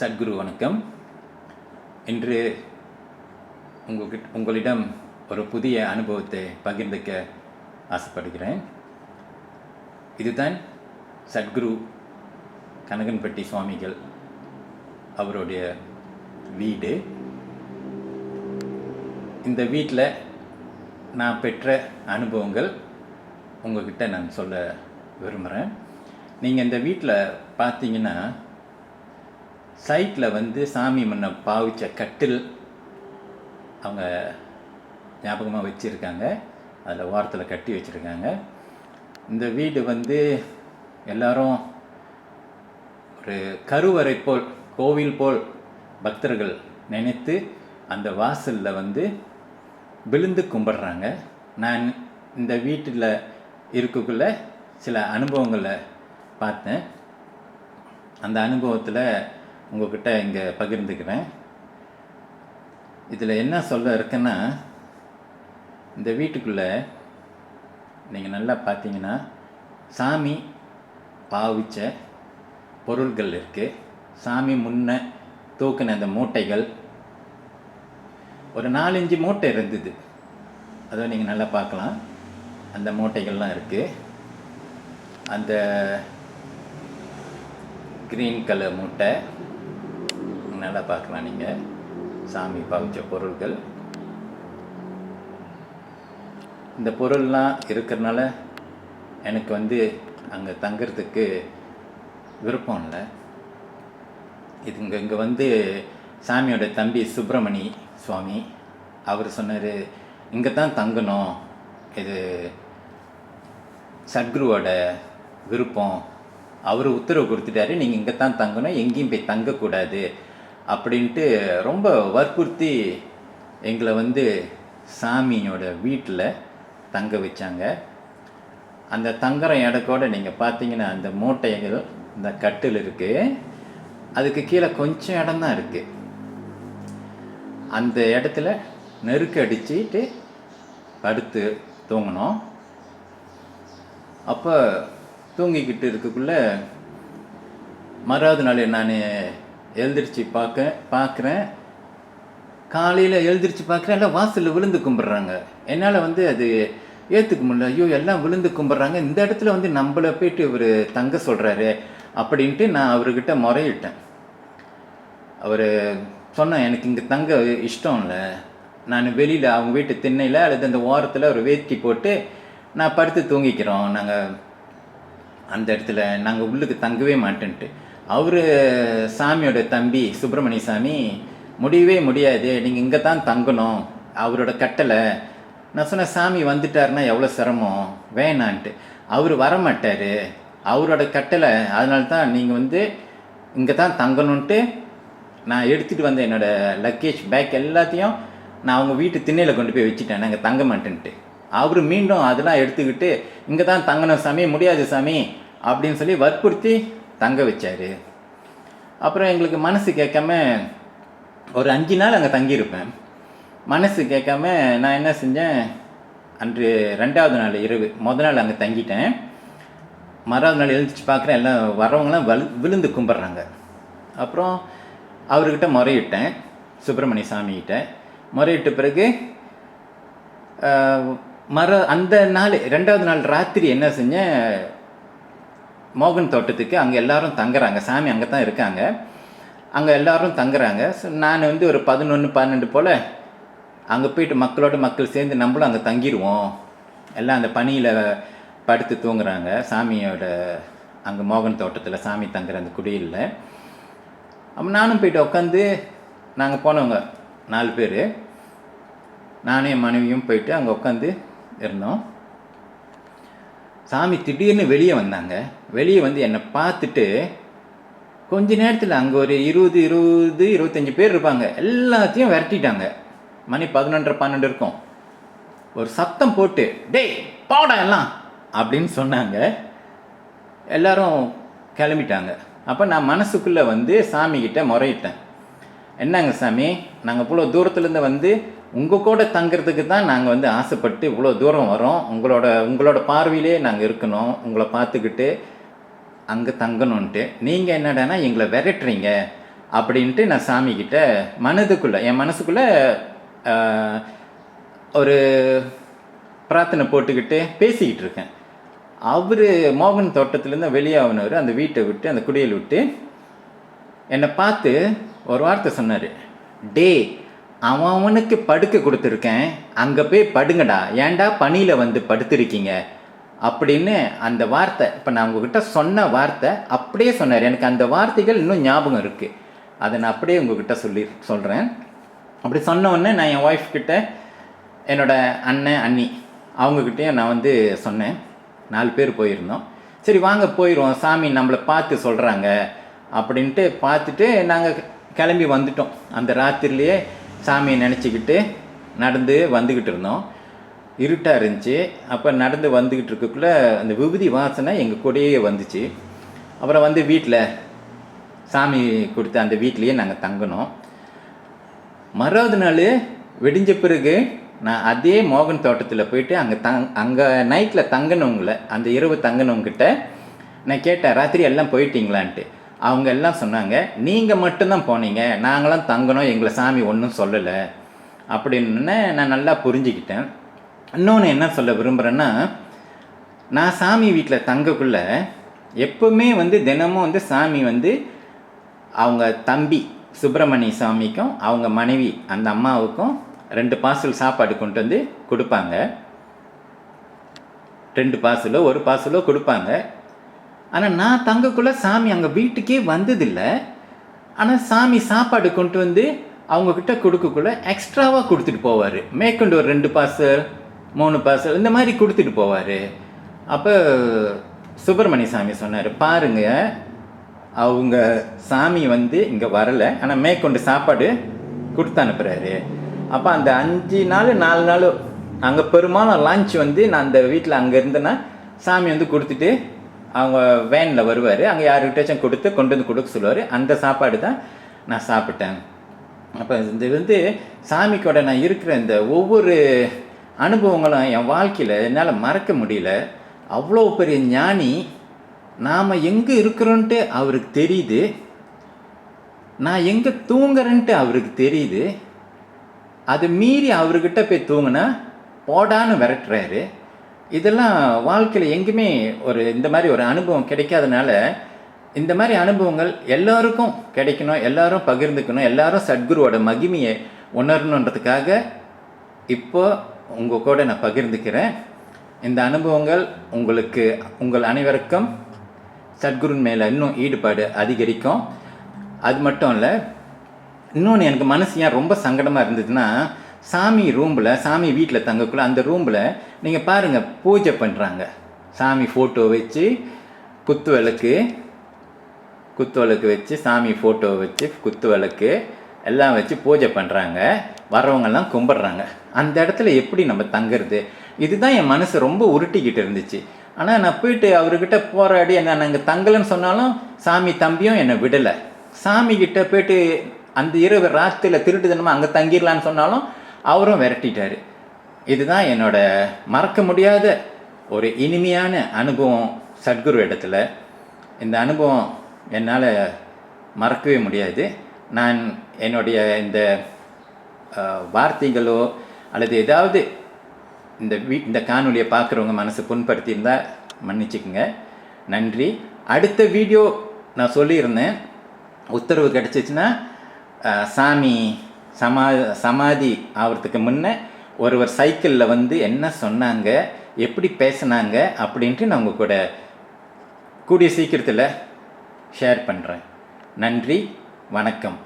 சத்குரு வணக்கம். இன்று உங்ககிட்ட உங்களிடம் ஒரு புதிய அனுபவத்தை பகிர்ந்துக்க ஆசைப்படுகிறேன். இதுதான் சத்குரு கனகன்பட்டி சுவாமிகள் அவருடைய வீடு. இந்த வீட்டில் நான் பெற்ற அனுபவங்கள் உங்ககிட்ட நான் சொல்ல விரும்புகிறேன் நீங்கள் இந்த வீட்டில் பார்த்தீங்கன்னா சைட்டில் வந்து சாமி மண்ணை பாவிச்ச கட்டில் அவங்க ஞாபகமாக வச்சுருக்காங்க. அதில் ஓரத்தில் கட்டி வச்சுருக்காங்க. இந்த வீடு வந்து எல்லாரும் ஒரு கருவறை போல் கோவில் போல் பக்தர்கள் நினைத்து அந்த வாசலில் வந்து விழுந்து கும்பிட்றாங்க. நான் இந்த வீட்டில் இருக்கக்குள்ள சில அனுபவங்களை பார்த்தேன். அந்த அனுபவத்தில் உங்கள்கிட்ட இங்கே பகிர்ந்துக்கிறேன். இதில் என்ன சொல்ல இருக்குன்னா இந்த வீட்டுக்குள்ளே நீங்கள் நல்லா பார்த்தீங்கன்னா சாமி பாவிச்ச பொருள்கள் இருக்குது சாமி முன்ன தூக்கின அந்த மூட்டைகள். ஒரு நாலஞ்சு மூட்டை இருந்தது. அதை நீங்கள் நல்லா பார்க்கலாம் அந்த மூட்டைகள்லாம் இருக்குது அந்த க்ரீன் கலர் மூட்டை. நல்லா பார்க்கலாம் நீங்கள் சாமி பவிச்ச பொருள்கள். இந்த பொருள்லாம் இருக்கிறனால எனக்கு வந்து அங்கே தங்குறதுக்கு விருப்பம் இல்லை. இது இங்கே இங்கே வந்து சாமியோட தம்பி சுப்பிரமணி சுவாமி. அவர் சொன்னார் இங்கே தான் தங்கணும். இது சத்குருவோட விருப்பம். அவர் உத்தரவு கொடுத்துட்டாரு. நீங்கள் இங்கே தான் தங்கணும். எங்கேயும் போய் தங்கக்கூடாது. அப்படின்ட்டு ரொம்ப வற்புறுத்தி எங்களை வந்து சாமியோட வீட்டில் தங்க வச்சாங்க. அந்த தங்குற இடக்கோட நீங்கள் பார்த்தீங்கன்னா அந்த மூட்டைகள் இந்த கட்டில் இருக்குது அதுக்கு கீழே கொஞ்சம் இடம் தான் இருக்குது அந்த இடத்துல நெருக்கு அடிச்சுட்டு படுத்து தூங்கினோம். அப்போ தூங்கிக்கிட்டு இருக்கக்குள்ளே மறாவது நாள் நான் எழுந்திரிச்சு பார்க்க பார்க்குறேன். காலையில் எழுந்திரிச்சு பார்க்குறேன். எல்லாம் வாசலில் விழுந்து கும்பிட்றாங்க. என்னால் வந்து அது ஏற்றுக்க முடியல. ஐயோ எல்லாம் விழுந்து கும்பிட்றாங்க. இந்த இடத்துல வந்து நம்மளை போயிட்டு இவர் தங்க சொல்கிறாரு அப்படின்ட்டு நான் அவர்கிட்ட முறையிட்டேன். அவர் சொன்னேன் எனக்கு இங்கே தங்க இஷ்டம் இல்லை. நான் வெளியில் அவங்க வீட்டு திண்ணையில் அல்லது அந்த ஓரத்தில் ஒரு வேட்டி போட்டு நான் படுத்து தூங்கிக்கிறோம். நாங்கள் அந்த இடத்துல நாங்கள் உள்ளுக்கு தங்கவே மாட்டேன்ட்டு. அவர் சாமியோட தம்பி சுப்பிரமணிய சாமி முடியவே முடியாது நீங்கள் இங்கே தான் தங்கணும் அவரோட கட்டளை. நான் சொன்னேன் சாமி வந்துட்டாருன்னா எவ்வளோ சிரமம்? வேணான்ட்டு. அவர் வரமாட்டார். அவரோட கட்டளை அதனால தான் நீங்கள் வந்து இங்கே தான் தங்கணுன்ட்டு நான் எடுத்துகிட்டு வந்த என்னோடய லக்கேஜ் பேக் எல்லாத்தையும் நான் அவங்க வீட்டு திண்ணையில் கொண்டு போய் வச்சுட்டேன். நாங்கள் தங்க மாட்டேன்ட்டு. அவர் மீண்டும் அதெல்லாம் எடுத்துக்கிட்டு இங்கே தான் தங்கணும் சாமி முடியாது சாமி அப்படின்னு சொல்லி வற்புறுத்தி தங்க வச்சார். அப்புறம் எங்களுக்கு மனசு கேட்காம ஒரு அஞ்சு நாள் அங்கே தங்கியிருப்பேன். மனசு கேட்காம நான் என்ன செஞ்சேன்? அன்று ரெண்டாவது நாள் இரவு முத நாள் அங்கே தங்கிட்டேன். மறாவது நாள் எழுந்திரிச்சு பார்க்குறேன் எல்லாம் வரவங்களாம் வலு விழுந்து கும்பிட்றாங்க. அப்புறம் அவர்கிட்ட முறையிட்டேன் சுப்பிரமணிய சாமிகிட்ட. முறையிட்ட பிறகு மர அந்த நாள் ரெண்டாவது நாள் ராத்திரி என்ன செஞ்சேன்? மோகன் தோட்டத்துக்கு அங்கே எல்லாரும் தங்குறாங்க. சாமி அங்கே தான் இருக்காங்க. அங்கே எல்லாரும் தங்குறாங்க. ஸோ நான் வந்து ஒரு பதினொன்று பன்னெண்டு போல் அங்கே போயிட்டு மக்களோட மக்கள் சேர்ந்து நம்மளும் அங்கே தங்கிடுவோம். எல்லாம் அந்த பனியில் படுத்து தூங்குறாங்க. சாமியோட அங்கே மோகன் தோட்டத்தில் சாமி தங்குற அந்த குடியில் அப்போ நானும் போயிட்டு உட்காந்து நாங்கள் போனவங்க நாலு பேர். நானும் என் மனைவியும் போயிட்டு அங்கே உட்காந்து இருந்தோம். சாமி திடீர்னு வெளியே வந்தாங்க. வெளியே வந்து என்னை பார்த்துட்டு கொஞ்ச நேரத்தில் அங்கே ஒரு இருபது இருபது இருபத்தஞ்சி பேர் இருப்பாங்க. எல்லாத்தையும் விரட்டிட்டாங்க. மணி பதினொன்றரை பன்னெண்டு இருக்கும். ஒரு சத்தம் போட்டு டேய் போடா எல்லாம் அப்படின்னு சொன்னாங்க. எல்லாரும் கிளம்பிட்டாங்க. அப்போ நான் மனசுக்குள்ளே வந்து சாமிக்கிட்ட முறையிட்டேன். என்னங்க சாமி? நாங்கள் இவ்வளோ தூரத்துலேருந்து வந்து உங்கள் கூட தங்குறதுக்கு தான் நாங்கள் வந்து ஆசைப்பட்டு இவ்வளோ தூரம் வரோம். உங்களோட உங்களோட பார்வையிலே நாங்கள் இருக்கணும். உங்களை பார்த்துக்கிட்டு அங்கே தங்கணுன்ட்டு நீங்கள் என்னடானா எங்களை விரட்டுறீங்க அப்படின்ட்டு நான் சாமிக்கிட்ட மனதுக்குள்ளே என் மனசுக்குள்ளே ஒரு பிரார்த்தனை போட்டுக்கிட்டு பேசிக்கிட்டு இருக்கேன். அவர் மோகன் தோட்டத்துலேருந்து வெளியாகினவர் அந்த வீட்டை விட்டு அந்த குடியில் விட்டு என்னை பார்த்து ஒரு வார்த்தை சொன்னார். டே அவன் அவனுக்கு படுக்க கொடுத்துருக்கேன். அங்கே போய் படுங்கடா. ஏன்டா பனியில் வந்து படுத்துருக்கீங்க? அப்படின்னு அந்த வார்த்தை இப்போ நான் உங்ககிட்ட சொன்ன வார்த்தை அப்படியே சொன்னார். எனக்கு அந்த வார்த்தைகள் இன்னும் ஞாபகம் இருக்குது அதை நான் அப்படியே உங்ககிட்ட சொல்லி சொல்கிறேன் அப்படி சொன்ன நான் என் ஒய்ஃப் கிட்ட என்னோட அண்ணன் அண்ணி அவங்கக்கிட்டேயும் நான் வந்து சொன்னேன். நாலு பேர் போயிருந்தோம். சரி வாங்க போயிடுவோம் சாமி நம்மளை பார்த்து சொல்கிறாங்க அப்படின்ட்டு பார்த்துட்டு நாங்கள் கிளம்பி வந்துட்டோம். அந்த ராத்திரிலேயே சாமியை நினச்சிக்கிட்டு நடந்து வந்துக்கிட்டு இருந்தோம். இருட்டாக இருந்துச்சு. அப்போ நடந்து வந்துக்கிட்டு இருக்கக்குள்ளே அந்த விபூதி வாசனை எங்கள் கூடயே வந்துச்சு. அப்புறம் வந்து வீட்டில் சாமி கொடுத்த அந்த வீட்லேயே நாங்கள் தங்கினோம். மறாவது நாள் வெடிஞ்ச பிறகு நான் அதே மோகன் தோட்டத்தில் போயிட்டு அங்கே தங் அங்கே நைட்டில் தங்கினவங்கள அந்த இரவு தங்கினவங்கிட்ட நான் கேட்டேன் ராத்திரி எல்லாம் போயிட்டீங்களான்ட்டு. அவங்க எல்லாம் சொன்னாங்க நீங்கள் மட்டும்தான் போனீங்க நாங்களாம் தங்கினோம் எங்களை சாமி ஒன்றும் சொல்லலை. அப்படின்னு நான் நல்லா புரிஞ்சுக்கிட்டேன். இன்னொன்று என்ன சொல்ல விரும்புகிறேன்னா நான் சாமி வீட்டில் தங்கக்குள்ள எப்போவுமே வந்து தினமும் வந்து சாமி வந்து அவங்க தம்பி சுப்பிரமணிய சாமிக்கும் அவங்க மனைவி அந்த அம்மாவுக்கும் ரெண்டு பார்சல் சாப்பாடு கொண்டு வந்து கொடுப்பாங்க. ரெண்டு பார்சலோ ஒரு பார்சலோ கொடுப்பாங்க. ஆனால் நான் தங்கக்குள்ளே சாமி அங்கே வீட்டுக்கே வந்ததில்லை. ஆனால் சாமி சாப்பாடு கொண்டு வந்து அவங்கக்கிட்ட கொடுக்கக்குள்ள எக்ஸ்ட்ராவாக கொடுத்துட்டு போவார். மேற்கொண்டு ஒரு ரெண்டு பார்சல் மூணு பார்சல் இந்த மாதிரி கொடுத்துட்டு போவார். அப்போ சுப்பிரமணிய சாமி சொன்னார் பாருங்க அவங்க சாமி வந்து இங்கே வரலை. ஆனால் மேற்கொண்டு சாப்பாடு கொடுத்து அனுப்புகிறாரு அப்போ அந்த அஞ்சு நாள் நாலு நாள் அங்கே பெரும்பாலும் லஞ்ச் வந்து நான் அந்த வீட்டில் அங்கே இருந்தேன்னா சாமி வந்து கொடுத்துட்டு அவங்க வேனில் வருவார். அங்கே யாருக்கிட்டாச்சும் கொடுத்து கொண்டு வந்து கொடுக்க சொல்லுவார். அந்த சாப்பாடு தான் நான் சாப்பிட்டேன். அப்போ இது வந்து சாமிக்கோட நான் இருக்கிற இந்த ஒவ்வொரு அனுபவங்களும் என் வாழ்க்கையில் என்னால் மறக்க முடியல. அவ்வளோ பெரிய ஞானி நாம் எங்கே இருக்கிறோன்ட்டு அவருக்கு தெரியுது. நான் எங்கே தூங்குறேன்ட்டு அவருக்கு தெரியுது. அது மீறி அவர்கிட்ட போய் தூங்கினா போடான்னு விரட்டுறாரு. இதெல்லாம் வாழ்க்கையில் எங்கேயுமே ஒரு இந்த மாதிரி ஒரு அனுபவம் கிடைக்காதனால இந்த மாதிரி அனுபவங்கள் எல்லாருக்கும் கிடைக்கணும் எல்லாரும் பகிர்ந்துக்கணும் எல்லாரும் சத்குருவோட மகிமையை உணரணுன்றதுக்காக இப்போ உங்கள் கூட நான் பகிர்ந்துக்கிறேன். இந்த அனுபவங்கள் உங்களுக்கு உங்கள் அனைவருக்கும் சத்குருன் மேலே இன்னும் ஈடுபாடு அதிகரிக்கும். அது மட்டும் இல்லை இன்னொன்று எனக்கு மனசு ஏன் ரொம்ப சங்கடமாக இருந்ததுன்னா சாமி ரூமில் சாமி வீட்டில் தங்கக்குள்ள அந்த ரூமில் நீங்கள் பாருங்கள் பூஜை பண்ணுறாங்க சாமி ஃபோட்டோ வச்சு குத்து விளக்கு குத்து விளக்கு வச்சு சாமி ஃபோட்டோ வச்சு குத்து விளக்கு எல்லாம் வச்சு பூஜை பண்ணுறாங்க வரவங்கெல்லாம் கும்பிட்றாங்க. அந்த இடத்துல எப்படி நம்ம தங்குறது? இதுதான் என் மனசு ரொம்ப உருட்டிக்கிட்டு இருந்துச்சு. ஆனால் நான் போயிட்டு அவர்கிட்ட போராடி என்ன நாங்கள் தங்கலைன்னு சொன்னாலும் சாமி தம்பியும் என்னை விடலை. சாமிகிட்ட போயிட்டு அந்த இரவு ராத்திரியில் திருட்டு தினமாக அங்கே தங்கிடலான்னு சொன்னாலும் அவரும் விரட்டிட்டார். இதுதான் என்னோட மறக்க முடியாத ஒரு இனிமையான அனுபவம் சத்குரு இடத்துல. இந்த அனுபவம் என்னால் மறக்கவே முடியாது. நான் என்னுடைய இந்த வார்த்தைகளோ அல்லது ஏதாவது இந்த வீ இந்த காணொலியை பார்க்குறவங்க மனசு புண்படுத்தியிருந்தா மன்னிச்சுக்குங்க. நன்றி. அடுத்த வீடியோ நான் சொல்லியிருந்தேன். உத்தரவு கிடச்சிச்சின்னா சாமி சமா சமாதி ஆகிறதுக்கு முன்ன ஒருவர் சைக்கிளில் வந்து என்ன சொன்னாங்க எப்படி பேசுனாங்க அப்படின்ட்டு நான் உங்கள் கூட கூடிய சீக்கிரத்தில் ஷேர் பண்ணுறேன் நன்றி வணக்கம்.